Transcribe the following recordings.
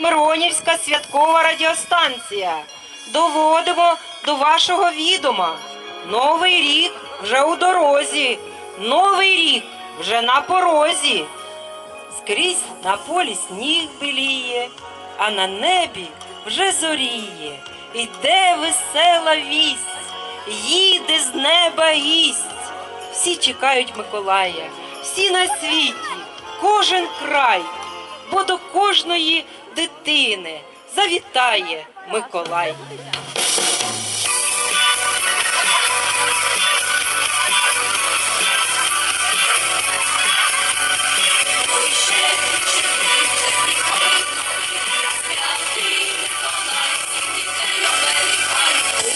Миронівська святкова радіостанція. Доводимо до вашого відома. Новий рік вже у дорозі, новий рік вже на порозі. Скрізь на полі сніг біліє, а на небі вже зоріє. Йде весела вість, їде з неба гість. Всі чекають Миколая, всі на світі, кожен край, бо до кожної дитини завітає Миколай.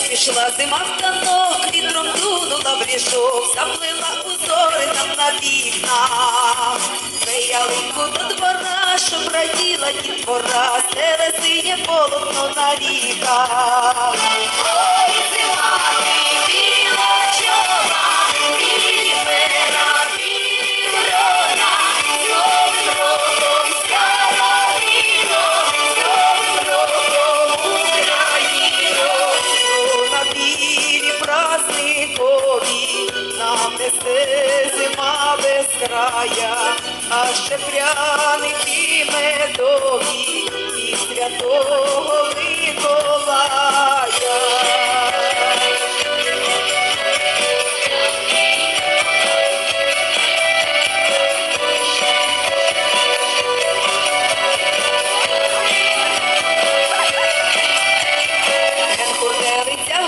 Пішла зима в станок, вітром дунула в ріжок, заплила узори нам на. Ялинку до двора, щоб раділа дітвора, сине полотно на віках. Ой, зима, ти біла чола, білі пера, білі грона, з Новим роком, віно, з Новим Україно, що на білі праздникові нам несе зима без края, а ще пряники медові святого Миколая.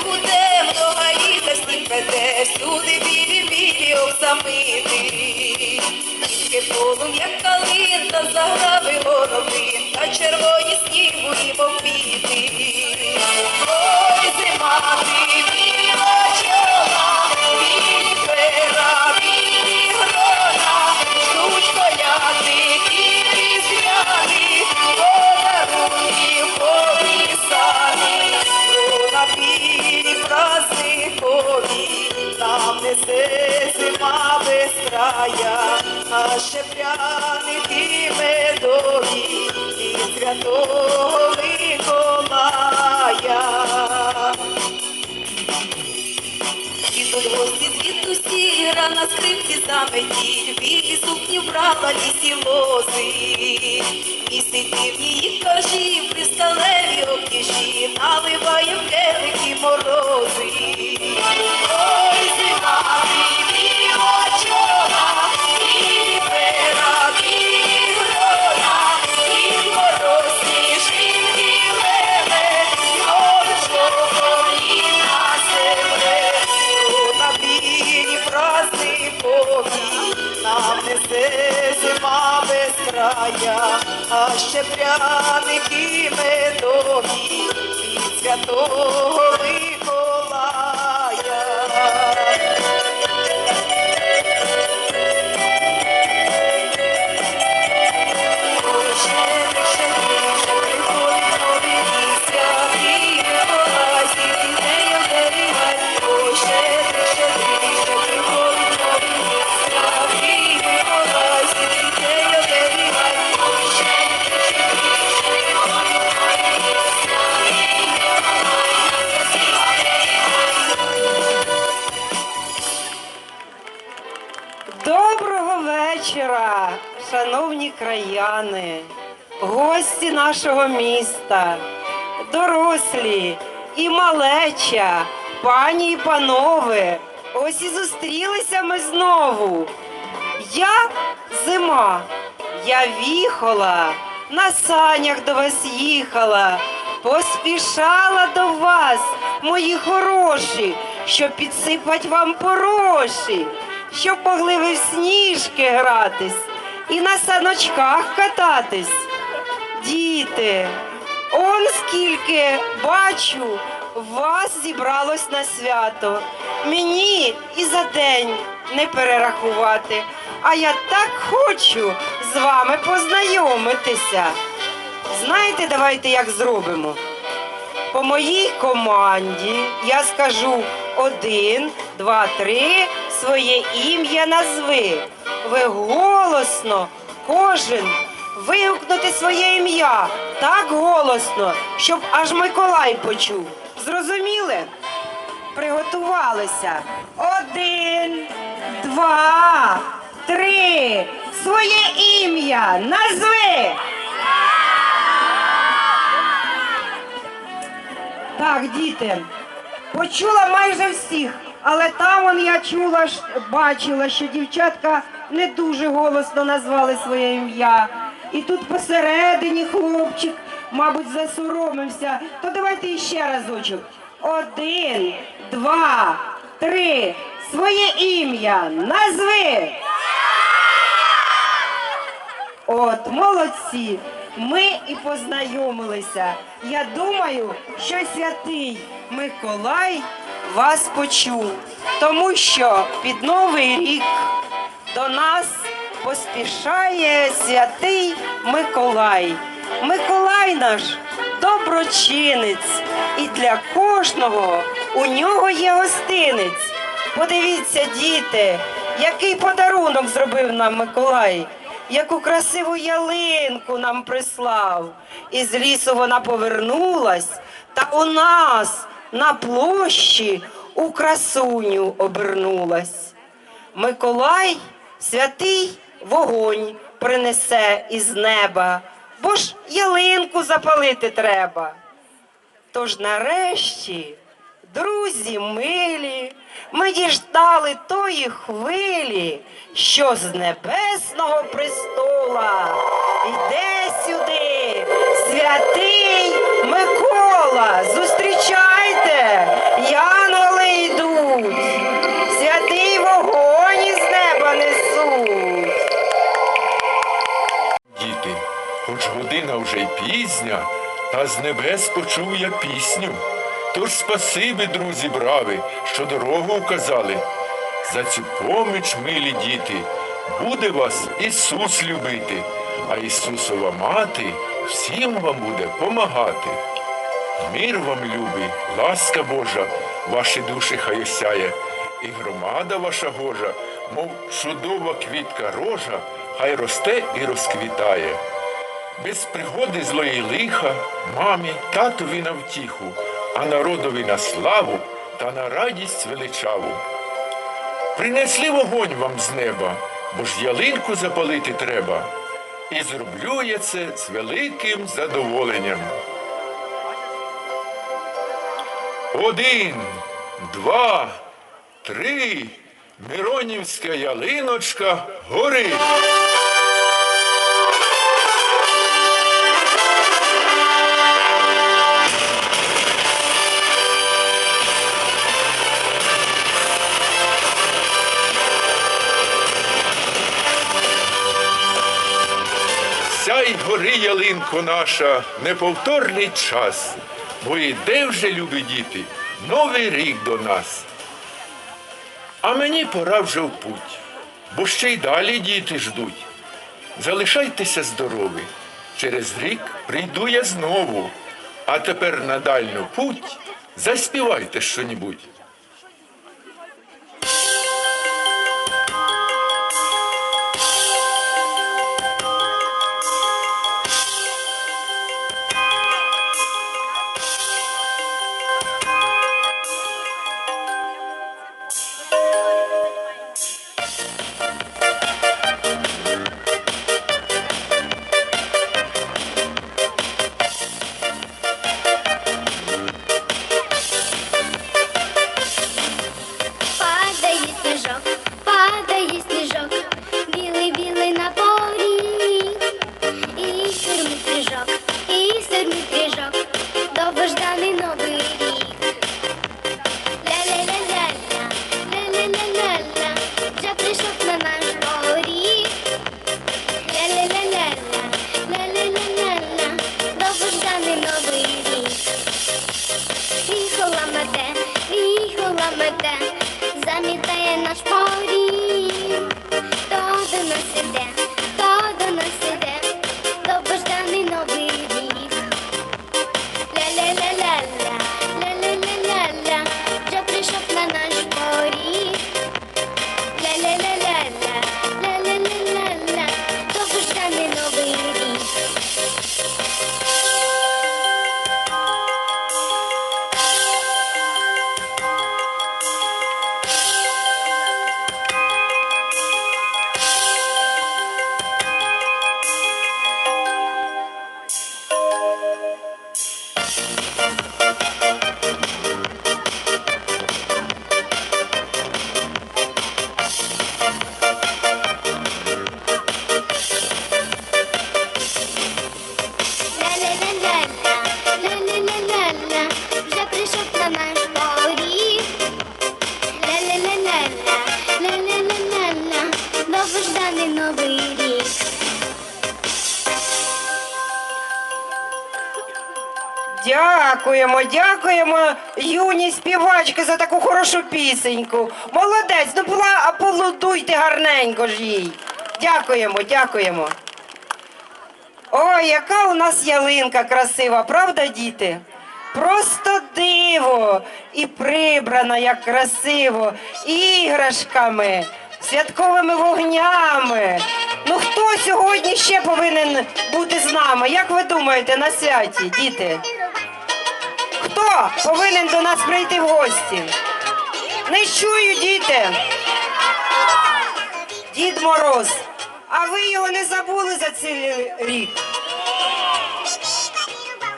Гуде, много літа сніг веде, всюди білі білі оксамити. Тільки полум'я калин та червоні снігу і квіти. Ой, зима, ти біла чола, білі пера, білі грона, ждуть коляди, білі звяни, подарунки повісані, на білі праздникові, нам несе зима без края, а ще пряники медові і святого Миколая. Ідуть гості гра на скрипці заметіль, білі сукні брала лісі лози. Місить дивні їх кажі, при скалеві обтяжі, наливає в келихи пряники медові від святого краяни, гості нашого міста, дорослі і малеча, пані і панове. Ось і зустрілися ми знову. Я зима, я віхола, на санях до вас їхала, поспішала до вас, мої хороші, щоб підсипать вам пороші, щоб могли ви в сніжки гратись і на саночках кататись. Діти, он скільки бачу, вас зібралось на свято. Мені і за день не перерахувати. А я так хочу з вами познайомитися. Знаєте, давайте як зробимо. По моїй команді я скажу один, два, три, своє ім'я назви. Ви голосно, кожен вигукнути своє ім'я. так голосно, щоб аж Миколай почув. Зрозуміли? Приготувалися. Один, два, три. Своє ім'я назви. Так, діти, почула майже всіх, але там он я чула, бачила, що дівчатка не дуже голосно назвали своє ім'я. І тут посередині хлопчик, мабуть, засоромився. То давайте іще разочок. Один, два, три. Своє ім'я назви. От, молодці. Ми і познайомилися. Я думаю, що святий Миколай вас почув, тому що під Новий рік до нас поспішає святий Миколай. Миколай наш доброчинець, і для кожного у нього є гостинець. Подивіться, діти, який подарунок зробив нам Миколай, яку красиву ялинку нам прислав. Із лісу вона повернулась, та у нас на площі у красуню обернулась. Миколай святий вогонь принесе із неба, бо ж ялинку запалити треба. Тож нарешті, друзі милі, ми діждали тої хвилі, що з небесного престола йде сюди святий Микола. Зустрічайте, янголи йдуть, святий вогонь із неба несуть. Діти, хоч година вже й пізня, та з небес почув я пісню. Тож спасибі, друзі брави, що дорогу вказали. За цю поміч, милі діти, буде вас Ісус любити, а Ісусова мати всім вам буде помагати. Мир вам, любий, ласка Божа, ваші душі хай осяє, і громада ваша Божа, мов чудова квітка рожа, хай росте і розквітає. Без пригоди злої лиха, мамі, татові на втіху, а народові на славу та на радість величаву. Принесли вогонь вам з неба, бо ж ялинку запалити треба. І зроблю я це з великим задоволенням. Один, два, три. Миронівська ялиночка горить. Ялинко наша, неповторний час, бо йде вже, любі діти, новий рік до нас. А мені пора вже в путь, бо ще й далі діти ждуть. Залишайтеся здорові, через рік прийду я знову, а тепер на дальню путь заспівайте щонебудь. Мете, віхола хорошу пісеньку. Молодець, ну була аплодуйте гарненько ж їй. Дякуємо, дякуємо. Ой, яка у нас ялинка красива, правда, діти? Просто диво і прибрана як красиво, іграшками, святковими вогнями. Ну хто сьогодні ще повинен бути з нами? Як ви думаєте, на святі, діти? Хто повинен до нас прийти в гості? Не чую, діти. Дід Мороз, а ви його не забули за цей рік?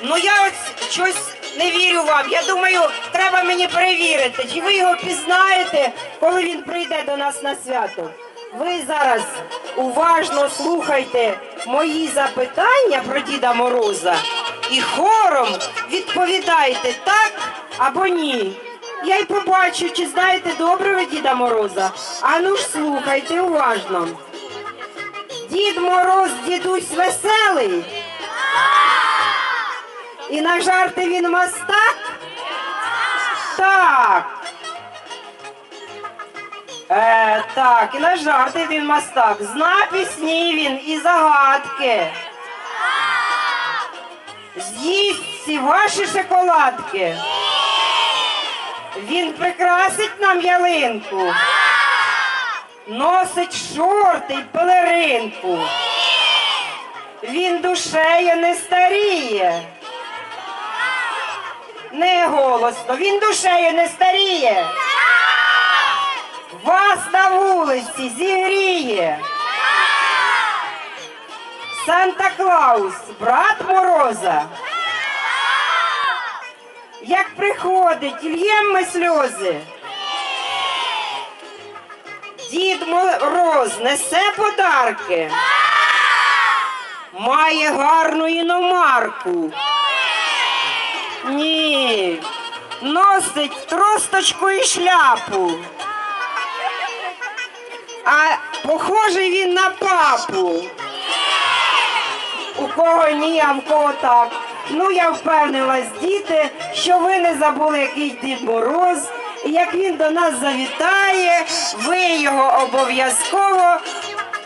Ну я от щось не вірю вам. Я думаю, треба мені перевірити, чи ви його пізнаєте, коли він прийде до нас на свято. Ви зараз уважно слухайте мої запитання про Діда Мороза і хором відповідайте так або ні. Я й побачу, чи знаєте добре ви Діда Мороза. А ну ж слухайте уважно. Дід Мороз, дідусь веселий. І на жарти він мастак? Так. Е, так, і на жарти він мастак. Зна пісні він і загадки. З'їсть всі ваші шоколадки. Він прикрасить нам ялинку. Носить шорти й пелеринку. Він душею не старіє. Не голосно, він душею не старіє. Вас на вулиці зігріє. Санта Клаус, брат Мороза. Як приходить, л'єм ми сльози. Дід Мороз несе подарки. Має гарну іномарку. Ні. Носить тросточку і шляпу. А похожий він на папу. У кого ні, а в кого так. Ну, я впевнилась, діти, що ви не забули, який Дід Мороз. І як він до нас завітає, ви його обов'язково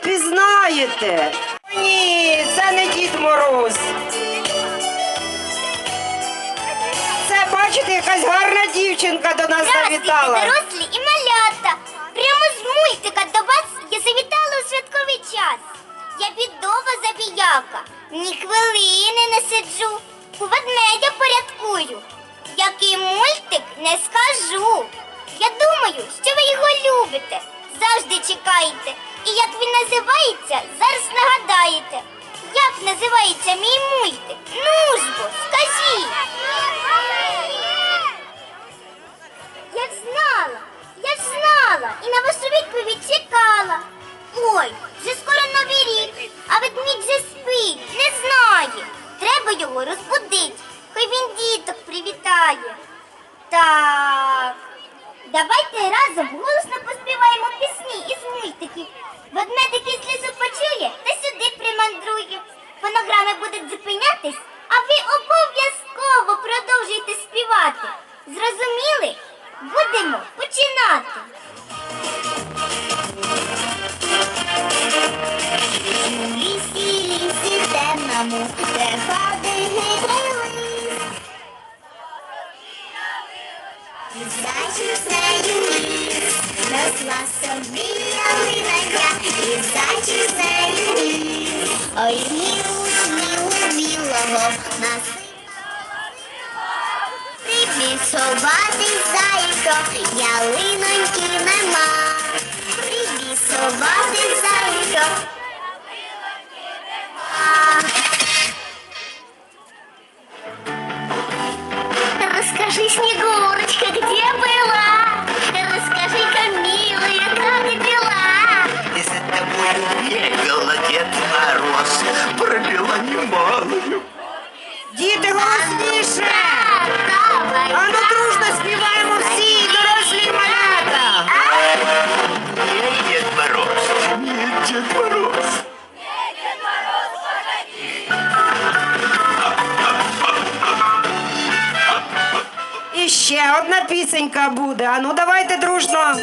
пізнаєте. Ні, це не Дід Мороз. Це, бачите, якась гарна дівчинка до нас завітала. дорослі і Я бідова забіяка, ні хвилини не сиджу, у ведмедя порядкую. Який мультик не скажу. Я думаю, що ви його любите, завжди чекаєте. І як він називається, зараз нагадаєте. Як називається мій мультик? Ну ж бо, скажіть. Я ж знала, я ж знала і на вашу відповідь чекала. Ой, вже скоро новий рік, а ведмідь вже спить, не знає. Треба його розбудити, хай він діток привітає. Так, давайте разом голосно поспіваємо пісні із мультиків. Ведмедики слізу почує та сюди примандрує. Фонограми будуть зупинятись, а ви обов'язково продовжуйте співати. Зрозуміли? Будемо починати. Лісі, лісі темному, де ходить лис. Зайчик з нею ліс, росла собі з нею. Ой, мілу, мілу, білого нас. Прибіг собатий зайко, ялиноньки нема. Прибіг собатий зайко. Расскажи, Снегурочка, буде. А ну давайте дружно.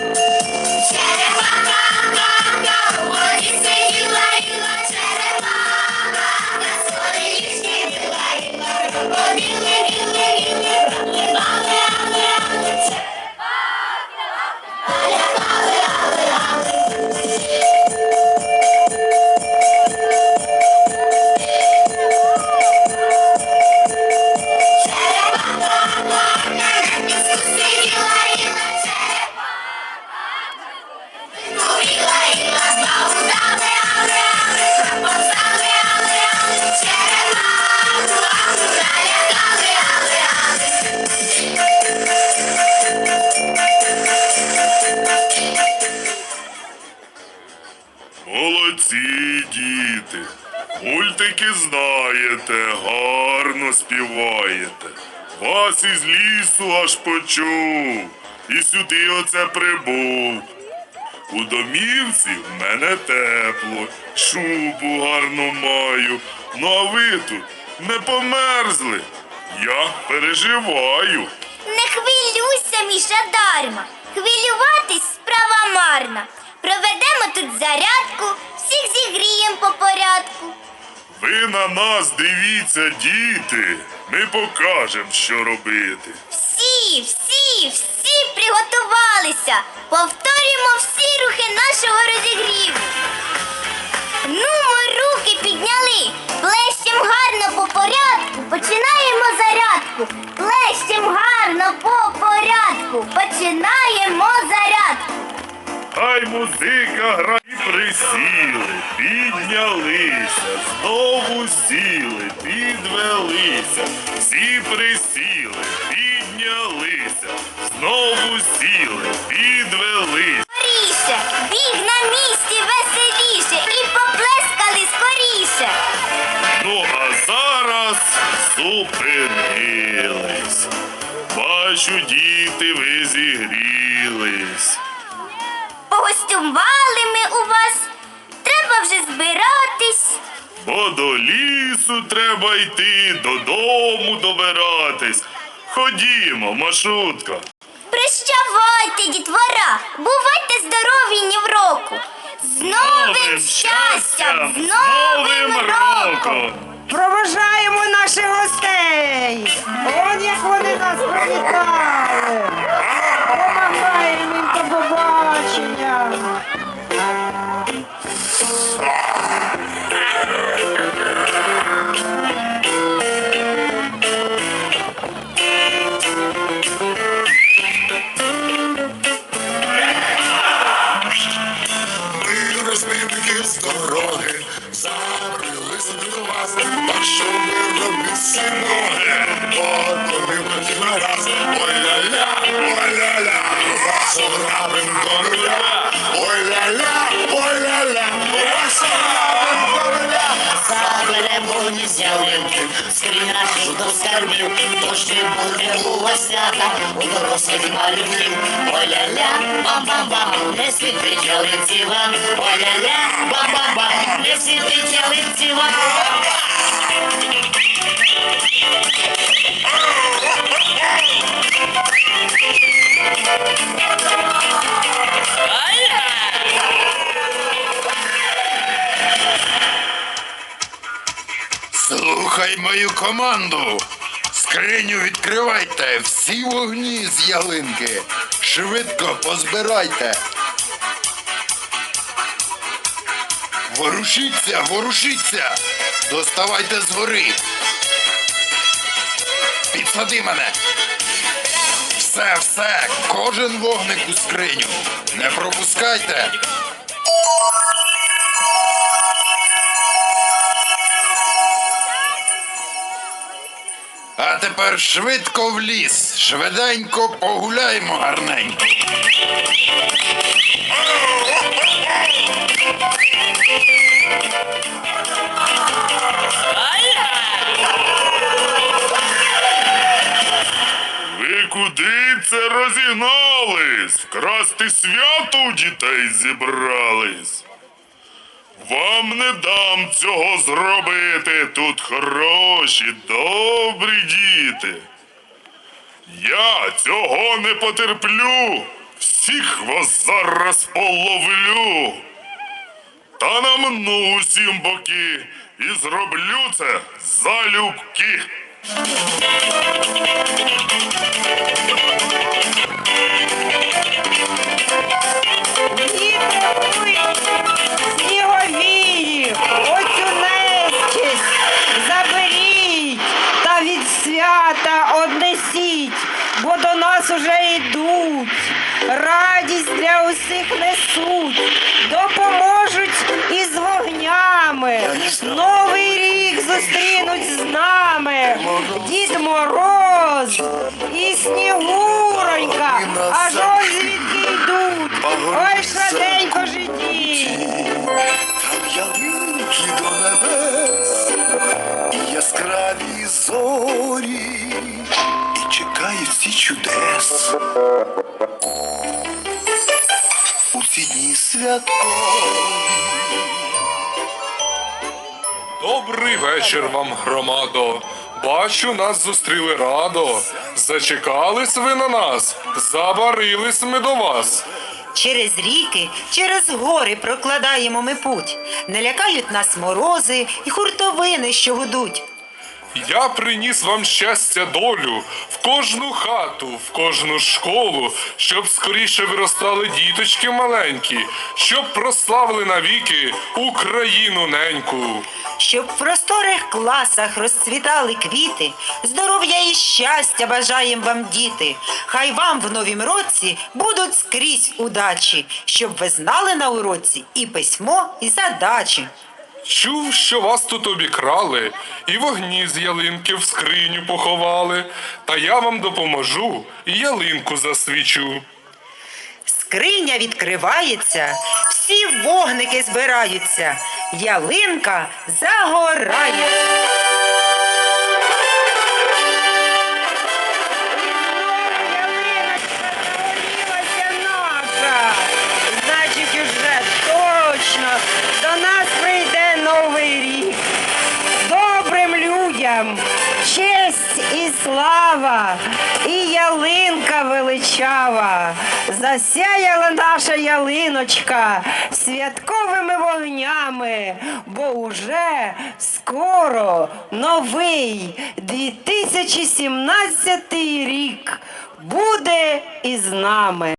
Сюди оце прибув. У домівці в мене тепло, шубу гарну маю. Ну а ви тут не померзли. Я переживаю. Не хвилюйся, Міша, дарма. Хвилюватись справа марна. Проведемо тут зарядку, всіх зігріємо по порядку. Ви на нас дивіться, діти. Ми покажемо, що робити. Всі, всі, всі приготувалися. Повторюємо всі рухи нашого розігріву. Ну, ми руки підняли. Плещем гарно по порядку. Починаємо зарядку. Плещем гарно по порядку. Починаємо зарядку. Хай музика грає. Присіли, піднялися, знову сіли, підвелися, всі присіли, треба йти, додому добиратись. Ходімо, маршрутка. Прощавайте, дітвора, бувайте здорові ні в року. З новим щастям, з новим роком! Проважаємо наших гостей. Он як вони нас привітали. Ялинки, скрінашу до скарбів, тож не буде у вас свята, у дорослих малюків. Оля-ля, бам-бам-бам, не світить ялинці вам. Оля-ля, бам-бам-бам, не світить ялинці вам. Слухай мою команду. Скриню відкривайте, всі вогні з ялинки. Швидко позбирайте. Ворушіться, ворушіться. Доставайте згори. Підсади мене. Все, все, кожен вогник у скриню. Не пропускайте. А тепер швидко в ліс, швиденько погуляємо гарненько. Ви куди це розігнались? Вкрасти свято у дітей зібрались. Вам не дам цього зробити. Тут хороші, добрі діти. Я цього не потерплю. Всіх вас зараз половлю. Та намну усім боки і зроблю це залюбки. Уже йдуть, радість для усіх несуть, допоможуть ой, швиденько житті. Там ялинки до небес, і яскраві зорі, і чекають всі чудес. У ці дні святкові. Добрий вечір вам, громадо. Бачу, нас зустріли радо. Зачекались ви на нас, забарились ми до вас. Через ріки, через гори прокладаємо ми путь. Не лякають нас морози і хуртовини, що гудуть. Я приніс вам щастя долю в кожну хату, в кожну школу, щоб скоріше виростали діточки маленькі, щоб прославили навіки Україну неньку. Щоб в просторих класах розцвітали квіти, здоров'я і щастя бажаєм вам діти. Хай вам в новім році будуть скрізь удачі, щоб ви знали на уроці і письмо, і задачі. Чув, що вас тут обікрали, і вогні з ялинки в скриню поховали. Та я вам допоможу і ялинку засвічу. Скриня відкривається, всі вогники збираються, ялинка загорає. Слава, і ялинка величава. Засяяла наша ялиночка святковими вогнями, бо уже скоро новий 2017 рік буде із нами.